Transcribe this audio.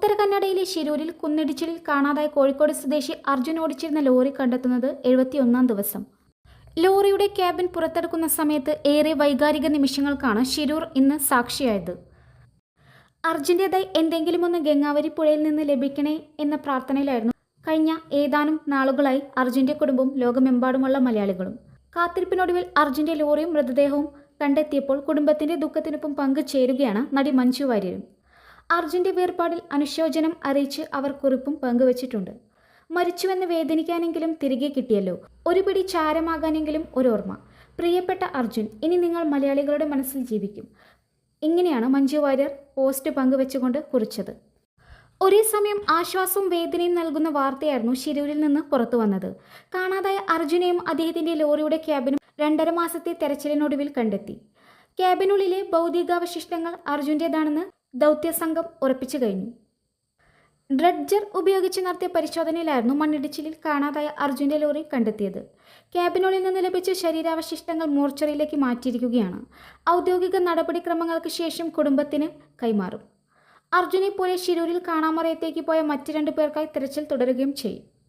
ഉത്തര കന്നഡയിലെ ശിരൂരിൽ കുന്നിടിച്ചിലിൽ കാണാതായ കോഴിക്കോട് സ്വദേശി അർജുൻ ഓടിച്ചിരുന്ന ലോറി കണ്ടെത്തുന്നത് എഴുപത്തിയൊന്നാം ദിവസം. ലോറിയുടെ ക്യാബിൻ പുറത്തെടുക്കുന്ന സമയത്ത് ഏറെ വൈകാരിക നിമിഷങ്ങൾക്കാണ് ശിരൂർ ഇന്ന് സാക്ഷിയായത്. അർജുന്റെതായി എന്തെങ്കിലും ഒന്ന് ഗംഗാവരി പുഴയിൽ നിന്ന് ലഭിക്കണേ എന്ന പ്രാർത്ഥനയിലായിരുന്നു കഴിഞ്ഞ ഏതാനും നാളുകളായി അർജുന്റെ കുടുംബവും ലോകമെമ്പാടുമുള്ള മലയാളികളും. കാത്തിരിപ്പിനൊടുവിൽ അർജുന്റെ ലോറിയും മൃതദേഹവും കണ്ടെത്തിയപ്പോൾ കുടുംബത്തിന്റെ ദുഃഖത്തിനൊപ്പം പങ്കുചേരുകയാണ് നടി മഞ്ജു വാര്യരും. അർജുന്റെ വേർപാടിൽ അനുശോചനം അറിയിച്ച് അവർ കുറിപ്പും പങ്കുവച്ചിട്ടുണ്ട്. മരിച്ചുവെന്ന് വേദനിക്കാനെങ്കിലും തിരികെ കിട്ടിയല്ലോ. ഒരു പിടി ചാരമാകാനെങ്കിലും ഒരോർമ്മ. പ്രിയപ്പെട്ട അർജുൻ ഇനി നിങ്ങൾ മലയാളികളുടെ മനസ്സിൽ ജീവിക്കും. ഇങ്ങനെയാണ് മഞ്ജു വാര്യർ പോസ്റ്റ് പങ്കുവെച്ചുകൊണ്ട് കുറിച്ചത്. ഒരേ സമയം ആശ്വാസവും വേദനയും നൽകുന്ന വാർത്തയായിരുന്നു ശിരൂരിൽ നിന്ന് പുറത്തു വന്നത്. കാണാതായ അർജുനെയും അദ്ദേഹത്തിന്റെ ലോറിയുടെ ക്യാബിനും രണ്ടര മാസത്തെ തെരച്ചിലിനൊടുവിൽ കണ്ടെത്തി. ക്യാബിനുള്ളിലെ ഭൗതികാവശിഷ്ടങ്ങൾ അർജുന്റേതാണെന്ന് ദൗത്യസംഘം ഉറപ്പിച്ചു കഴിഞ്ഞു. ഡ്രഡ്ജർ ഉപയോഗിച്ച് നടത്തിയ പരിശോധനയിലായിരുന്നു മണ്ണിടിച്ചിലിൽ കാണാതായ അർജുന്റെ ലോറി കണ്ടെത്തിയത്. ക്യാബിനുള്ളിൽ നിന്ന് ലഭിച്ച ശരീരാവശിഷ്ടങ്ങൾ മോർച്ചറിയിലേക്ക് മാറ്റിയിരിക്കുകയാണ്. ഔദ്യോഗിക നടപടിക്രമങ്ങൾക്ക് ശേഷം കുടുംബത്തിന് കൈമാറും. അർജുനെ പോലെ ശിരൂരിൽ കാണാമറയത്തേക്ക് പോയ മറ്റു രണ്ടു പേർക്കായി തിരച്ചിൽ തുടരുകയും ചെയ്യും.